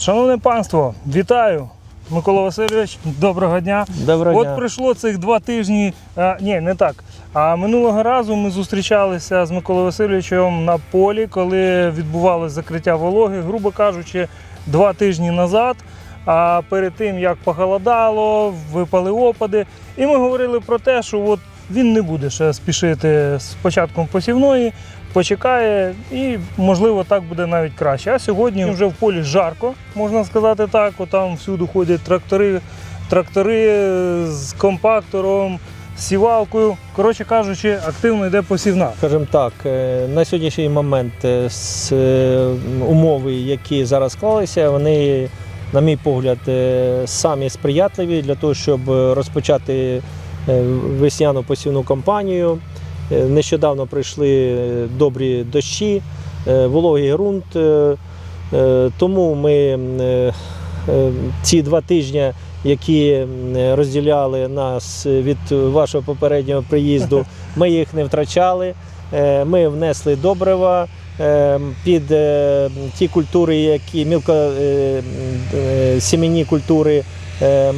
Шановне панство, вітаю! Микола Васильович, доброго дня. Доброго От дня. пройшло цих два тижні. А, ні, не так. А минулого разу ми зустрічалися з Миколою Васильовичем на полі, коли відбувалося закриття вологи, грубо кажучи, два тижні назад. А перед тим як похолодало, випали опади. І ми говорили про те, що от він не буде ще спішити з початком посівної, почекає, і можливо так буде навіть краще. А сьогодні вже в полі жарко, можна сказати так. Там всюди ходять трактори, трактори з компактором, сівалкою. Коротше кажучи, активно йде посівна. Скажімо так, е, на сьогоднішній момент е, е, умови, які зараз склалися, вони, на мій погляд, самі сприятливі для того, щоб розпочати весняну посівну кампанію. Е, Нещодавно прийшли е, добрі дощі, е, вологий ґрунт. Тому ми ці два тижні, які розділяли нас від вашого попереднього приїзду, ми їх не втрачали. Ми внесли добрива під ті культури, які мілко сімейні культури.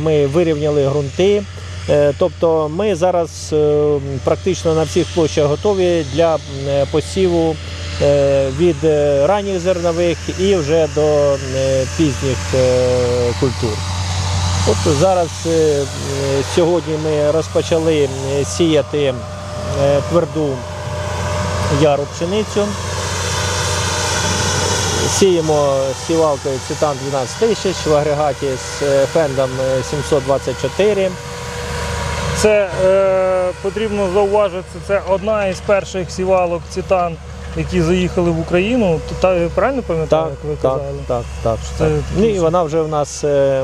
Ми вирівняли ґрунти. Е, Тобто ми зараз е, практично на всіх площах готові для е, посіву від ранніх зернових і вже до пізніх культур. От зараз сьогодні ми розпочали сіяти тверду яру пшеницю. Сіємо сівалкою цитан 12 тисяч в агрегаті з фендом е, 724. Це е, потрібно зауважити, це одна із перших сівалок Цитан, які заїхали в Україну. Та, правильно пам'ятаю, як ви так, казали? так, так. Це так. Ну і вона вже в нас е,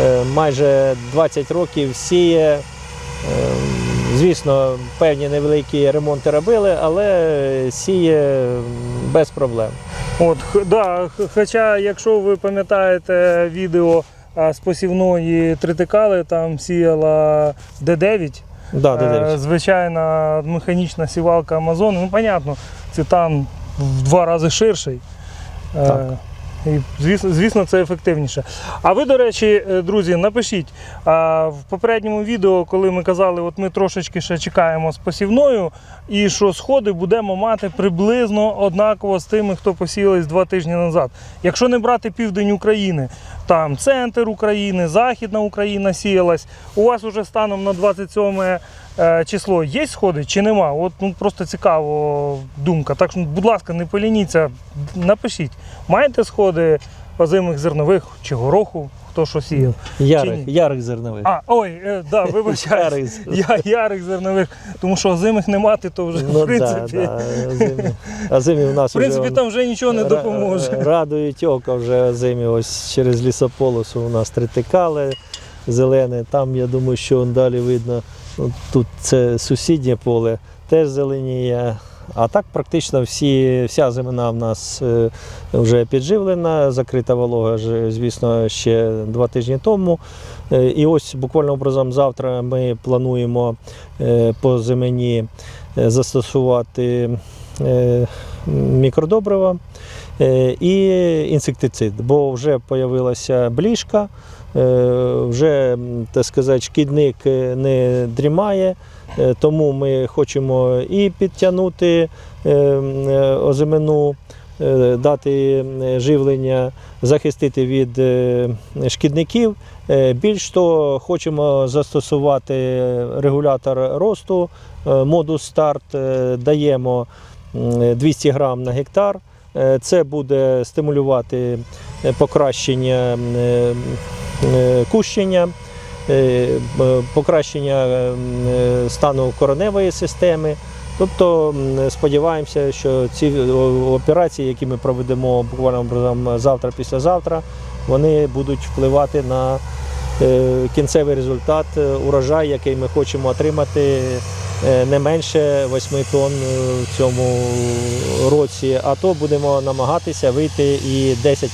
е, майже 20 років сіє. Е, Звісно, певні невеликі ремонти робили, але сіє без проблем. От, да, хоча, якщо ви пам'ятаєте відео з посівної тритикали, там сіяла Д9, Да, е, Дедевич. звичайна механічна сівалка Амазон. Ну, понятно, Цитан в два рази ширший. Е, Так. І, звісно, звісно, це ефективніше. А ви, до речі, е, друзі, напишіть в попередньому відео, коли ми казали, от ми трошечки ще чекаємо з посівною, і що сходи будемо мати приблизно однаково з тими, хто посіялись два тижні назад. Якщо не брати південь України, там центр України, Західна Україна сіялась. У вас уже станом на 27 е, число є сходи чи нема? От ну просто цікаво думка. Так що, будь ласка, не полініться, напишіть, маєте сходи озимих зернових чи гороху, хто що сіяв? Ярих, ярих зернових. А, ой, е, да, вибачаю. Ярих зернових. Я ярих зернових, тому що озимих не мати, то вже Ну, в принципі. да, да, озимі. Озимі в нас В принципі, вже, там вже нічого не допоможе. Радують око вже озимі. Ось через лісополосу у нас тритикали зелене. Там я думаю, що далі видно. Тут це сусіднє поле, теж зеленіє. А так практично всі, вся земля в нас е, вже підживлена, закрита волога, звісно, ще два тижні тому. Е, І ось буквально образом завтра ми плануємо е, по земені е, застосувати мікродобрива і інсектицид, бо вже з'явилася бліжка, вже так сказати, шкідник е, не дрімає. Е, Тому ми хочемо і підтягнути е, е, озимину, е, дати е, живлення, захистити від е, шкідників. Е, Більш того, хочемо застосувати регулятор росту, е, модус старт, е, даємо 200 грам на гектар. Е, Це буде стимулювати е, покращення е, е, кущення, е, покращення е, е, стану короневої системи. Тобто сподіваємося, що ці операції, які ми проведемо буквально образом завтра, післязавтра, вони будуть впливати на е, кінцевий результат, е, урожай, який ми хочемо отримати е, не менше 8 тонн е, в цьому році, а то будемо намагатися вийти і 10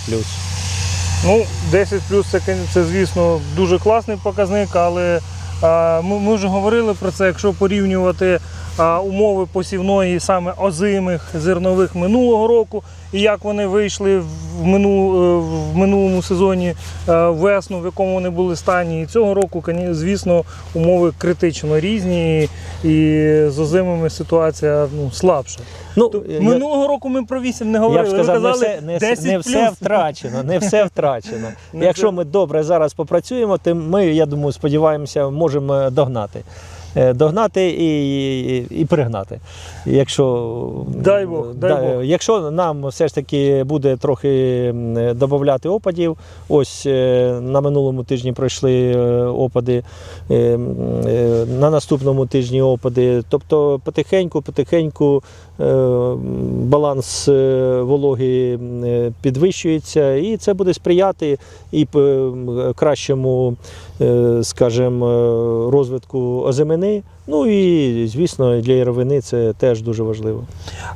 Ну, 10 плюс це, це, звісно, дуже класний показник, але ми, ми вже говорили про це, якщо порівнювати умови посівної саме озимих зернових минулого року, і як вони вийшли в, мину, е, в минулому сезоні е, весну, в якому вони були стані. І цього року, звісно, умови критично різні, і, з озимими ситуація ну, слабша. Ну, То я- Минулого року ми про 8 не Я говорили. б сказав, ви не все, не, 10 не все втрачено, не все втрачено. Якщо ми добре зараз попрацюємо, то ми, я думаю, сподіваємося, можемо догнати. Е, Догнати і, і, пригнати. Якщо, Дай Бог, дай Бог. якщо нам все ж таки буде трохи додати опадів, ось е, на минулому тижні пройшли е, опади, е, е, на наступному тижні опади. Тобто потихеньку, потихеньку е, баланс е, вологи е, підвищується, і це буде сприяти і кращому, е, скажімо, е, розвитку озимини. Ну і звісно, для яровини це теж дуже важливо.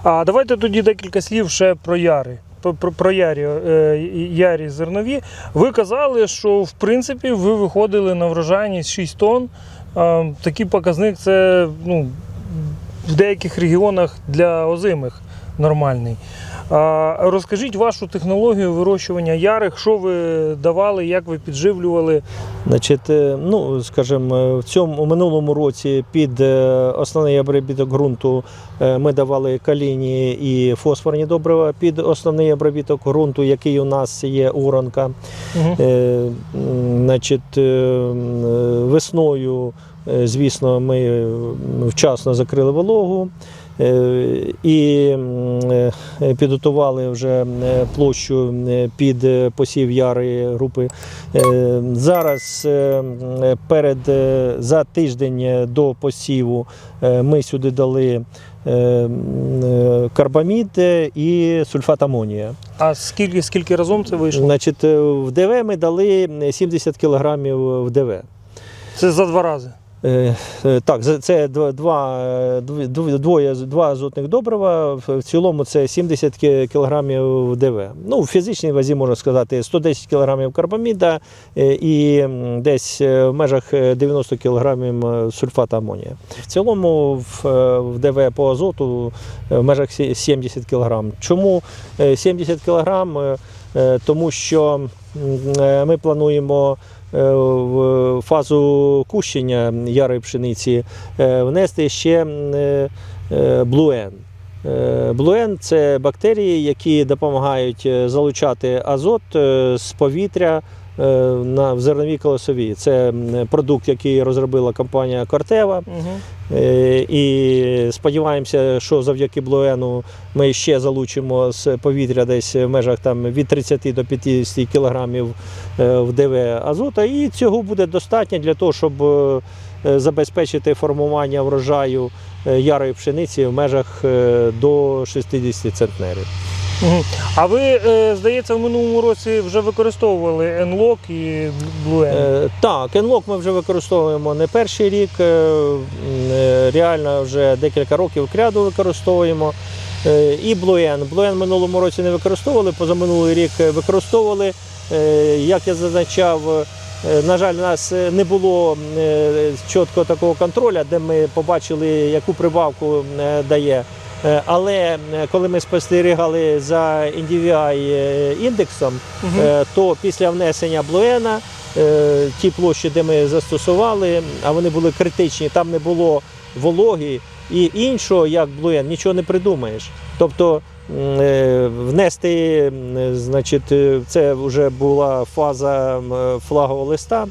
А давайте тоді декілька слів ще про яри. Про, ярі, е, ярі зернові. Ви казали, що в принципі ви виходили на врожайність 6 тонн. Е, такий показник це ну, в деяких регіонах для озимих нормальний. Розкажіть вашу технологію вирощування ярих, що ви давали, як ви підживлювали. Значить, е, ну скажімо, в цьому у минулому році під е, основний обробіток ґрунту е, ми давали каліні і фосфорні добрива. Під основний обробіток ґрунту, який у нас є уранка. Угу. Е, Значить, е, е, весною, е, звісно, ми е, вчасно закрили вологу. е, І е, підготували вже е, площу е, під е, посів яри групи. Е, Зараз е, перед е, за тиждень до посіву е, ми сюди дали е, е, карбамід е, і сульфат амонія. А скільки, скільки разом це вийшло? Значить, е, в ДВ ми дали 70 кілограмів в ДВ. Це за два рази. Е, е, Так, це два, е, двоє, два азотних добрива. В цілому це 70 кі- кілограмів ДВ. Ну, в фізичній вазі можна сказати 110 кілограмів карбаміда і десь в межах е, 90 кілограмів сульфата амонія. В цілому в, ДВ по азоту в межах сі- 70 кілограм. Чому е, 70 кілограм? Тому що ми плануємо в фазу кущення ярої пшениці е, внести ще е, е, блуен. Е, Блуен це бактерії, які допомагають е, залучати азот е, з повітря е, на в зерновій колосові. Це продукт, який розробила компанія Кортева. Угу. Е, І сподіваємося, що завдяки Блуену ми ще залучимо з повітря десь в межах там від 30 до 50 кілограмів е, в ДВ азота. І цього буде достатньо для того, щоб е, забезпечити формування врожаю ярої пшениці в межах до 60 центнерів. А ви, е, здається, в минулому році вже використовували Enlock і Blue. Е, Так, Enlock ми вже використовуємо не перший рік, е, е, реально вже декілька років кряду використовуємо. І Bluen. Bluen минулому році не використовували, позаминулий рік використовували. Як я зазначав, на жаль, у нас не було чіткого такого контролю, де ми побачили, яку прибавку дає. Е, Але е, коли ми спостерігали за NDVI е, індексом. Е, то після внесення блуена ті площі, де ми застосували, а вони були критичні, там не було вологи і іншого, як блуен, нічого не придумаєш. Тобто внести, значить, це вже була фаза флагового листа.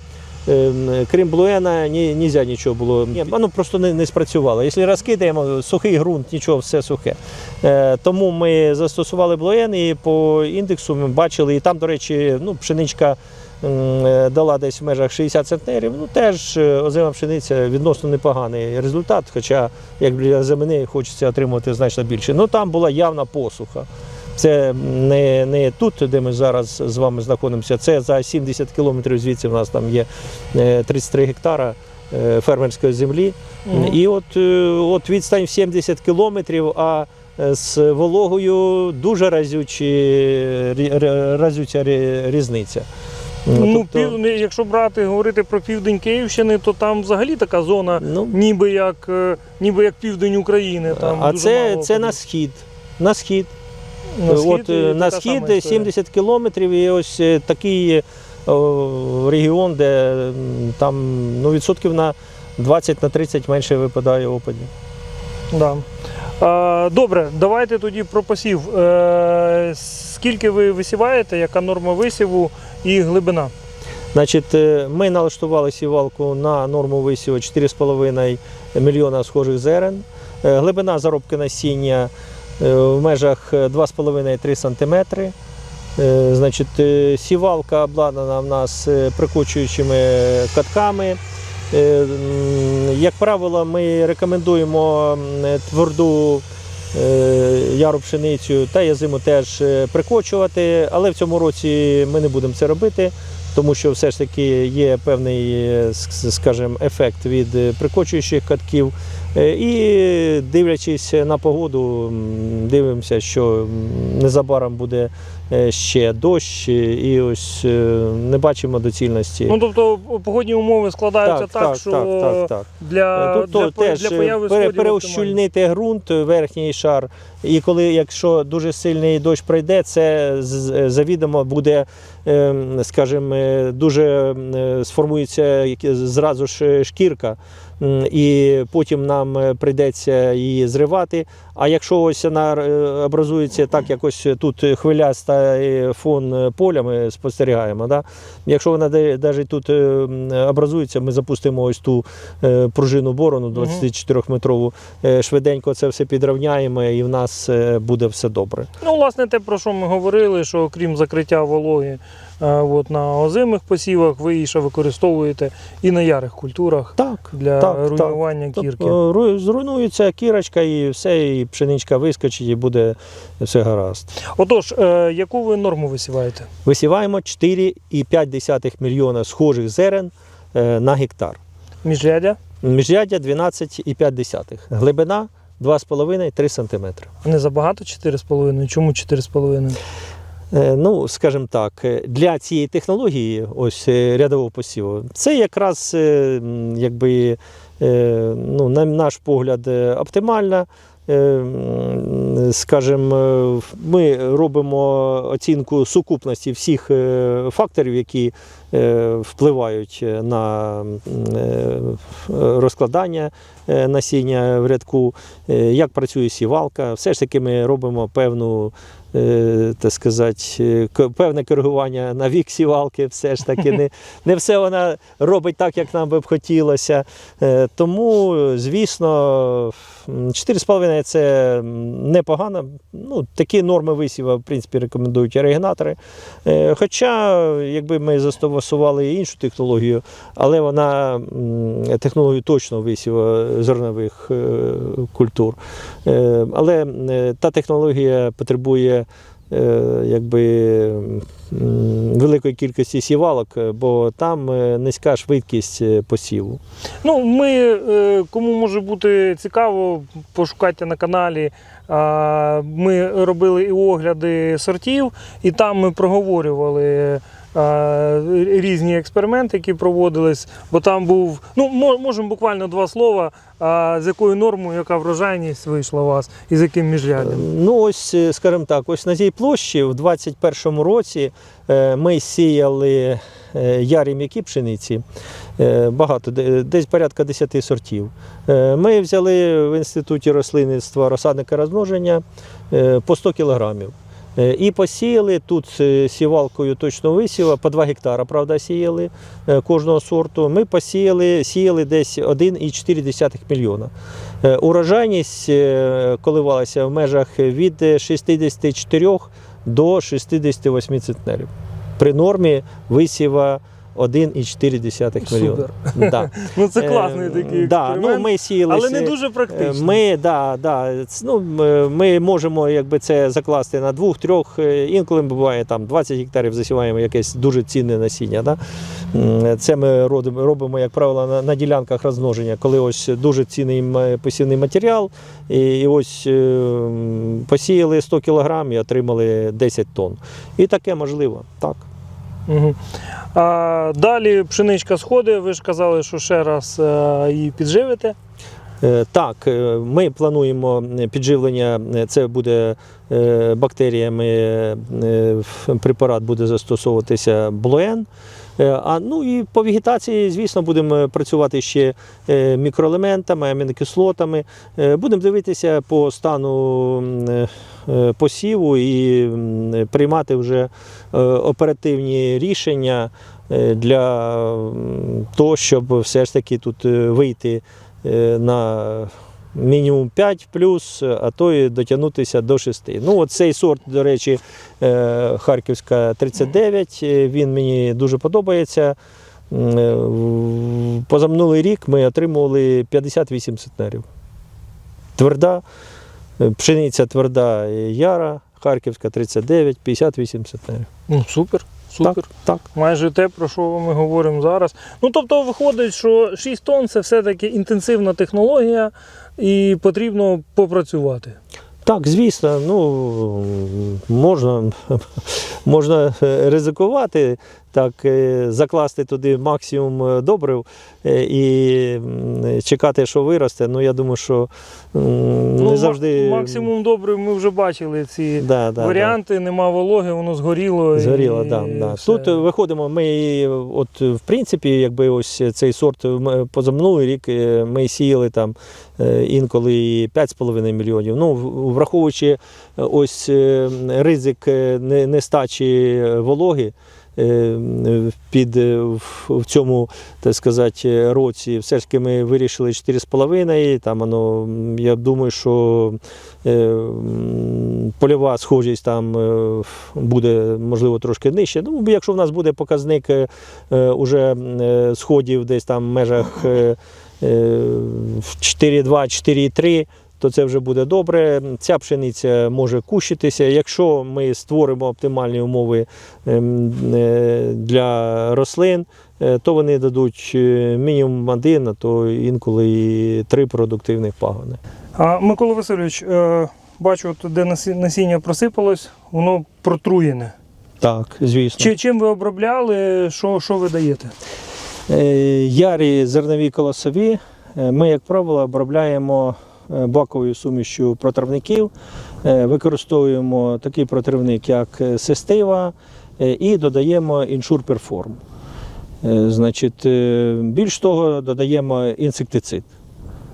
Е, м, Крім блуена, ні, нельзя нічого було. Ні, воно просто не, не спрацювало. Якщо розкидаємо сухий ґрунт, нічого, все сухе. Е, Тому ми застосували блоєн і по індексу ми бачили, і там, до речі, ну, пшеничка е, дала десь в межах 60 центнерів. Ну теж е, озима пшениця відносно непоганий результат, хоча як для земини хочеться отримувати значно більше. Ну там була явна посуха. Це не, не тут, де ми зараз з вами знаходимося, це за 70 кілометрів звідси в нас там є е, 33 гектара е, фермерської землі. Мгм. І от, е, от відстань в 70 кілометрів, а е, з вологою дуже разючі, разюча різниця. Ну, тобто, пів, якщо брати говорити про південь Київщини, то там взагалі така зона, ну, ніби як, е, ніби як південь України. Там а дуже це, мало це на схід. На схід. На схід, От, і е, на сама схід історія. 70 кілометрів, і ось е, такий е, о, регіон, де м, там ну, відсотків на 20 на 30 менше випадає опадів. Да. Добре, давайте тоді про посів. Е, скільки ви висіваєте, яка норма висіву і глибина? Значить, е, ми налаштували сівалку на норму висіву 4,5 мільйона схожих зерен. Е, Глибина заробки насіння в межах 2,5-3 см. Е, Значить, е, сівалка обладнана в нас е, прикочуючими катками. Е, Як правило, ми рекомендуємо тверду е, яру пшеницю та язиму теж е, прикочувати, але в цьому році ми не будемо це робити тому що все ж таки є певний, е, скажімо, ефект від е, прикочуючих катків. Е, І дивлячись на погоду, дивимося, що незабаром буде ще дощ, і ось е, не бачимо доцільності. Ну тобто погодні умови складаються так, що так, так, так. для, Тобто для, теж для появи пере- сходів переущільнити ґрунт, верхній шар. І коли, якщо дуже сильний дощ пройде, це завідомо буде, скажімо, е, дуже е, сформується зразу ж шкірка. І потім нам е, прийдеться її зривати. А якщо ось вона е, образується так, як ось тут хвиляста фон поля, ми спостерігаємо. Да? Якщо вона навіть тут е, образується, ми запустимо ось ту е, пружину борону 24-метрову, е, швиденько це все підрівняємо і в нас буде все добре. Ну, власне, те, про що ми говорили, що окрім закриття вологи от, на озимих посівах, ви її ще використовуєте і на ярих культурах Так. для Так, так. руйнування кірки. Тобто, зруйнується кірочка і все, і пшеничка вискочить, і буде все гаразд. Отож, е, яку ви норму висіваєте? Висіваємо 4,5 мільйона схожих зерен е, на гектар. Міжрядя? Міжряддя 12,5. Глибина 2,5-3 см. Не забагато 4,5? Чому 4,5? Е, Ну, скажімо так, для цієї технології, ось е, рядового посіву, це якраз е, якби, ну, на наш погляд, оптимальна. Е, м, Скажімо, е, ми робимо оцінку сукупності всіх е, факторів, які впливають на розкладання насіння в рядку, е, як працює сівалка. Все ж таки ми робимо певну е, так сказати, е, певне коригування на вік сівалки, все ж таки не, не все вона робить так, як нам би б хотілося. Е, Тому, звісно, 4,5 це непогано. Ну, такі норми висіва, в принципі, рекомендують оригінатори. Е, Хоча, якби ми застосували іншу технологію, але вона технологію точно висіва зернових е, культур. Е, Але е, та технологія потребує якби, великої кількості сівалок, бо там низька швидкість посіву. Ну, ми, кому може бути цікаво, пошукайте на каналі. Ми робили і огляди сортів, і там ми проговорювали різні експерименти, які проводились. Бо там був, ну, можемо буквально два слова, з якою нормою, яка врожайність вийшла у вас і з яким міжряддям. Ну, ось, е, скажімо так, ось на цій площі в 2021 році е, ми сіяли е, ярі м'які пшениці, е, багато, де- десь порядка 10 сортів. Е, Ми взяли в інституті рослинництва розсадника розмноження е, по 100 кілограмів. Е, І посіяли тут е, сівалкою точно висіва, по 2 гектара, правда, сіяли е, кожного сорту. Ми посіяли, сіяли десь 1,4 мільйона. Урожайність коливалася в межах від е, 64 до 68 центнерів. При нормі висіва 1,4 мільйона. Да. Ну це Е, класний такий да, ну, ми сіяли, але не дуже практичний. Ми, да, да, ну, ми можемо якби, це закласти на двох-трьох, е, інколи буває там 20 гектарів засіваємо якесь дуже цінне насіння. Да? Це ми робимо, як правило, на, на ділянках розмноження, коли ось дуже цінний посівний матеріал, і, і ось е, посіяли 100 кг і отримали 10 тонн. І таке можливо, так. А далі пшеничка сходить, ви ж казали, що ще раз е, її підживите. Е, Так, е, ми плануємо підживлення. е, Це буде бактеріями. Препарат буде застосовуватися блоен. А ну і по вегетації, звісно, будемо працювати ще мікроелементами, амінокислотами. Будемо дивитися по стану посіву і приймати вже оперативні рішення для того, щоб все ж таки тут вийти на мінімум 5 плюс, а то і дотягнутися до 6. Ну, от цей сорт, до речі, е, Харківська 39, е, він мені дуже подобається. Е, Позаминулий рік ми отримували 58 центнерів. Тверда, е, пшениця тверда е, яра, Харківська 39, 58 центнерів. Ну, супер, супер. Так, так. Майже те, про що ми говоримо зараз. Ну, тобто, виходить, що 6 тонн це все-таки інтенсивна технологія і потрібно попрацювати. Так, звісно, ну можна, можна е, ризикувати, так, е, закласти туди максимум е, добрив е, і чекати, що виросте. Ну, я думаю, що не ма- завжди. Максимум добре, ми вже бачили ці да, да, варіанти, нема вологи, воно згоріло. Да. і Згоріло, да, да. все. Тут виходимо, ми, от в принципі, якби ось цей сорт позаминулий рік ми сіяли там інколи 5,5 мільйонів. Ну, враховуючи ось ризик нестачі вологи. Е, Під е, в- цьому, так сказати, році все ж таки ми вирішили 4,5. Там воно, я думаю, що е, польова схожість там буде можливо трошки нижче. Ну, якщо в нас буде показник уже сходів десь там в межах е, е, в 4,2, 4,3. То це вже буде добре. Ця пшениця може кущитися. Якщо ми створимо оптимальні умови ем, е, для рослин, е, то вони дадуть е, мінімум один, а то інколи і три продуктивних пагони. А, Микола Васильович, бачу, от, де насіння просипалось, воно протруєне. Так, звісно. Чи, чим ви обробляли, що, що ви даєте? Ярі зернові колосові ми, як правило, обробляємо баковою сумішю протравників. Е, Використовуємо такий протравник, як е, Сестива, е, і додаємо іншур перформ. Е, Значить, е, більш того, додаємо інсектицид.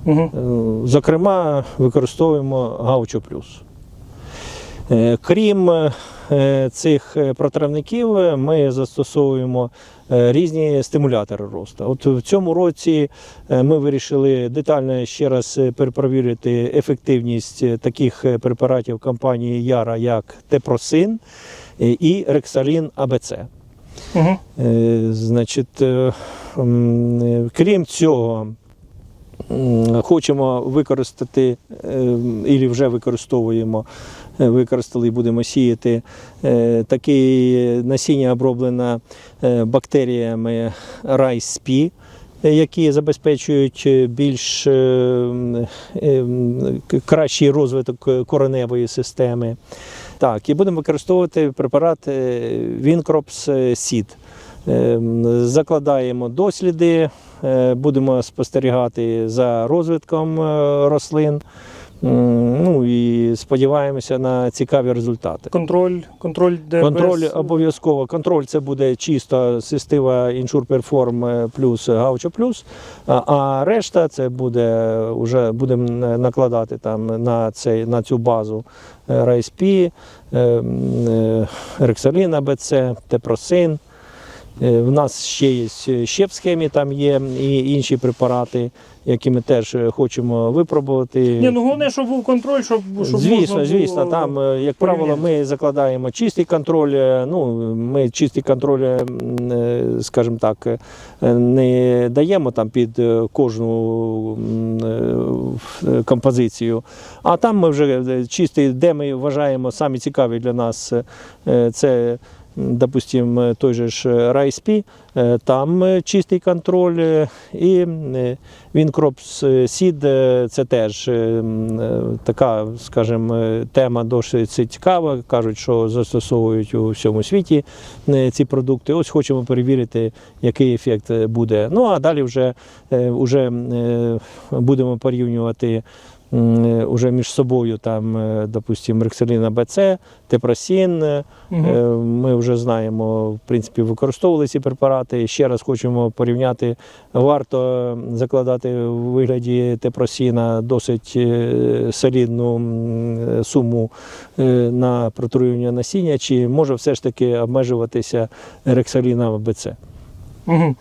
Угу. Е, Зокрема, використовуємо Гаучо Плюс. Е, Крім е, цих е, протравників, е, ми застосовуємо е, різні стимулятори росту. От в цьому році е, ми вирішили детально ще раз е, перепровірити ефективність е, таких е, препаратів компанії Яра, як Тепросин е, і Рексалін АБЦ. Угу. Е, Значить, е, е, крім цього, хочемо використати, і вже використовуємо, е, використали і будемо сіяти е, таке насіння оброблене е, бактеріями е, які забезпечують е, більш е, е, кращий розвиток е, кореневої системи. Так, і будемо використовувати препарат е, Seed. Ем, Закладаємо досліди, е, будемо спостерігати за розвитком е, рослин. Ну і сподіваємося на цікаві результати. Контроль, контроль де Контроль без- обов'язково. Контроль це буде чисто систива Ensure Perform е, плюс Gaucho плюс. А, решта це буде вже будемо накладати там на цей на цю базу е, Рексалін АБЦ, Тепросин. Е, В нас ще є ще в схемі, там є і інші препарати, які ми теж е, хочемо випробувати. Ні, ну головне, щоб був контроль, щоб, щоб Звісно, можна було... звісно, там, е, як правило, ми закладаємо чистий контроль. Ну, ми чистий контроль, скажімо так, не даємо там під кожну композицію. А там ми вже чистий, де ми вважаємо самі цікаві для нас, це допустим, той же ж е, там чистий контроль, е, і е, Вінкропс Сід це теж така, скажімо, тема досить цікава. Кажуть, що застосовують у всьому світі ці продукти. Ось хочемо перевірити, який ефект буде. Ну а далі вже, вже будемо порівнювати. Е, Уже між собою там, е, допустимо, Рексаліна БЦ, Тепросін. Е, Ми вже знаємо, в принципі, використовували ці препарати. Ще раз хочемо порівняти. Варто закладати в вигляді тепросіна досить солідну суму на протруювання насіння, чи може все ж таки обмежуватися рексаліном БЦ. Мгм.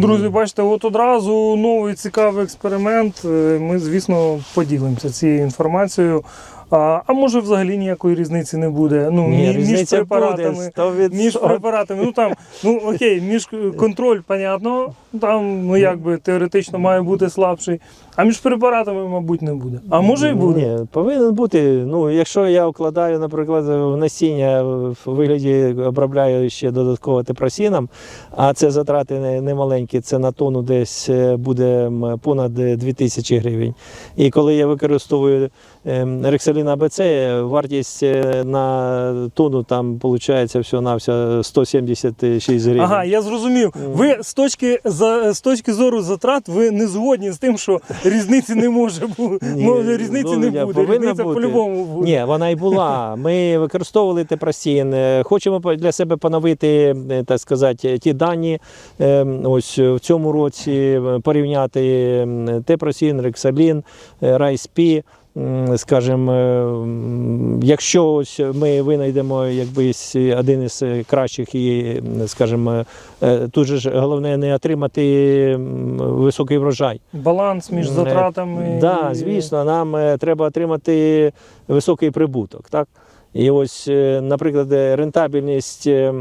Друзі, бачите, от одразу новий цікавий експеримент. Е, Ми, звісно, поділимося цією інформацією. А, а може взагалі ніякої різниці не буде. Ну, Ні, між препаратами. буде Між препаратами, ну там, ну окей, між контроль, понятно, там ну якби теоретично має бути слабший, а між препаратами, мабуть, не буде. А може і буде. Ні, повинен бути. Ну, якщо я вкладаю, наприклад, в насіння в вигляді обробляю ще додатково тепросіном, а це затрати не, маленькі, це на тонну десь е, буде понад 2000 гривень. І коли я використовую ем, рексалін АБЦ, вартість е, на тонну там виходить всього на 176 гривень. Ага, я зрозумів. Ви з точки за з точки зору затрат ви не згодні з тим, що різниці не може бути. Ні, Ну, різниці ну, не буде. Різниця бути. по-любому буде. Ні, вона і була. Ми використовували тепросін. Е, Хочемо для себе поновити, е, так сказати, ті дані. Е, Ось в цьому році е, порівняти тепросін, рексалін, е, райспі. М, Скажімо, е, якщо ось ми винайдемо якби один із кращих і, скажімо, е, тут же ж головне не отримати високий врожай. Баланс між Е, затратами. Да, і- звісно, нам треба отримати високий прибуток. Так? І ось, наприклад, рентабельність е,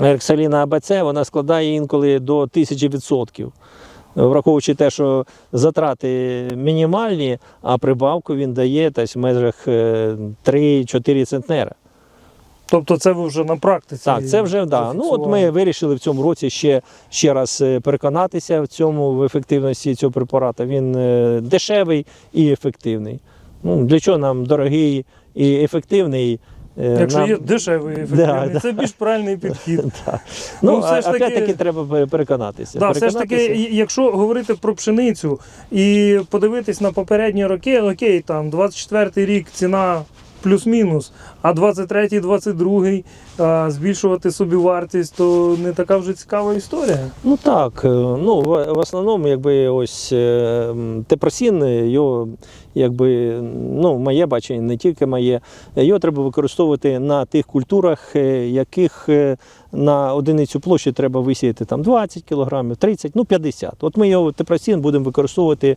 Рексаліна АБЦ вона складає інколи до 1000%. Враховуючи те, що затрати мінімальні, а прибавку він дає десь в межах е, 3-4 центнера. Тобто це ви вже на практиці. Так, це вже да. Ну от ми вирішили в цьому році ще, ще раз е, переконатися в цьому в ефективності цього препарату. Він е, дешевий і ефективний. Ну, для чого нам дорогий і ефективний? Е, Якщо нам- є дешевий ефективний, Да, да. це більш правильний підхід. Да. Ну, Ну, все ж таки- опять-таки треба переконатися. Да, все ж таки, якщо говорити про пшеницю і подивитись на попередні роки, окей, там 24-й рік ціна плюс-мінус, а 23-й, 22-й а, збільшувати собі вартість, то не така вже цікава історія. Ну так, е, ну в, основному, якби ось е, тепросін, е, його якби ну, моє бачення, не тільки моє, його треба використовувати на тих культурах, яких на одиницю площі треба висіяти там 20 кг, 30, ну 50. От ми його тепросін будемо використовувати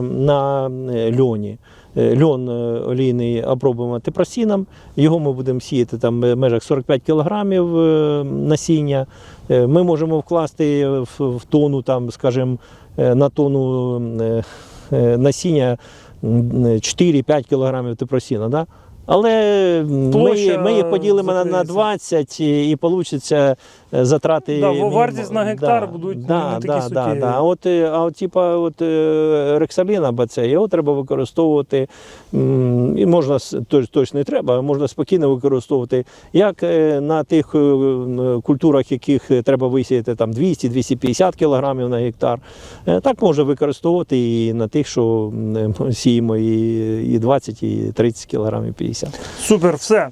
на льоні. Е, Льон е, олійний обробимо тепросіном, його ми будемо сіяти там в межах 45 кг насіння. Е, Ми можемо вкласти в, тонну, там, скажімо, на тонну е, насіння 4-5 кг тепросіна. Да? Але Площа ми, ми їх поділимо на, на 20 і, і вийде затрати. Да, вартість на гектар будуть да, не такі да, да, суттєві. да. А от, е, а от типа, от, е, рексалін його треба використовувати, і можна, тож не треба, можна спокійно використовувати як е, на тих культурах, яких треба висіяти там 200-250 кг на гектар, так можна використовувати і на тих, що сіємо і, і 20, і 30 кг, і 50. Супер, все.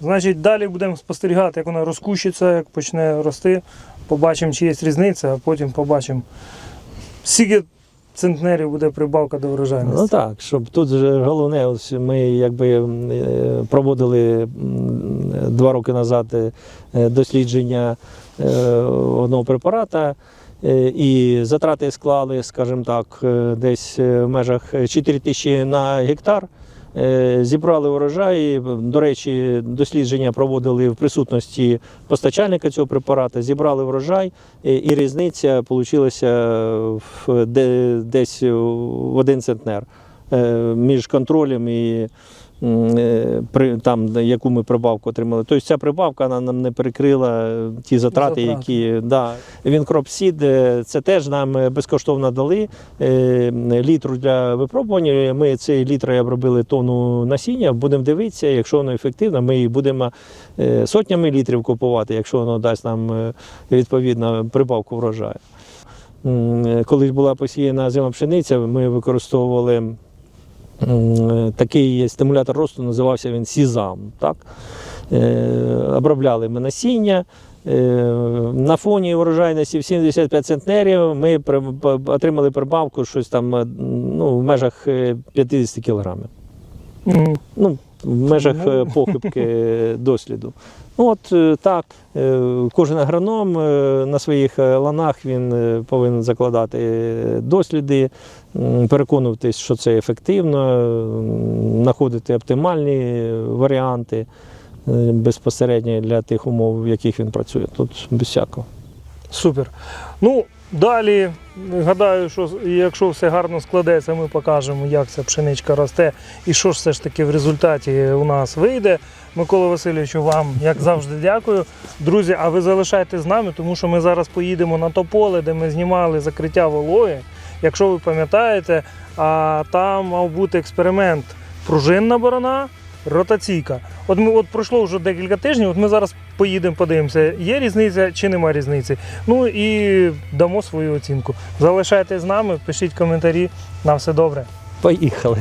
Значить, далі будемо спостерігати, як вона розкущиться, як почне рости. Побачимо, чи є різниця, а потім побачимо, скільки центнерів буде прибавка до врожайності. Ну так, щоб тут же головне, ось ми якби е, проводили два роки назад е, дослідження е, одного препарата. І затрати склали, скажімо так, десь в межах 4 тисячі на гектар. Е, Зібрали урожай. До речі, дослідження проводили в присутності постачальника цього препарата. Зібрали врожай, е, і різниця вийшла десь в один центнер е, між контролем і при, там, яку ми прибавку отримали. Тобто ця прибавка вона нам не перекрила е, ті затрати, Затрати. які да. він кропсід, е, це теж нам е, безкоштовно дали е, літру для випробування. Ми цей літр обробили тонну насіння. Будемо дивитися, якщо воно ефективно, ми будемо е, сотнями літрів купувати, якщо воно дасть нам е, відповідно прибавку врожаю. Е, була посіяна зима пшениця, ми використовували е, такий стимулятор росту, називався він Сізам. Так? Е, Обробляли ми насіння. Е, На фоні урожайності в 75 центнерів ми отримали прибавку щось там е, ну, в межах е, 50 кілограмів. Mm. Ну, в межах е, похибки досліду. Ну, от е, так, е, кожен агроном на своїх ланах він повинен закладати досліди, переконуватись, що це ефективно, знаходити оптимальні варіанти безпосередньо для тих умов, в яких він працює. Тут без всякого. Супер. Ну, далі, гадаю, що якщо все гарно складеться, ми покажемо, як ця пшеничка росте і що ж все ж таки в результаті у нас вийде. Микола Васильовичу, вам, як завжди, дякую. Друзі, а ви залишайтесь з нами, тому що ми зараз поїдемо на то поле, де ми знімали закриття вологи. Якщо ви пам'ятаєте, а там мав бути експеримент пружинна борона, ротаційка. От ми от пройшло вже декілька тижнів. От ми зараз поїдемо, подивимося, є різниця чи нема різниці. Ну і дамо свою оцінку. Залишайтесь з нами, пишіть коментарі. На все добре. Поїхали.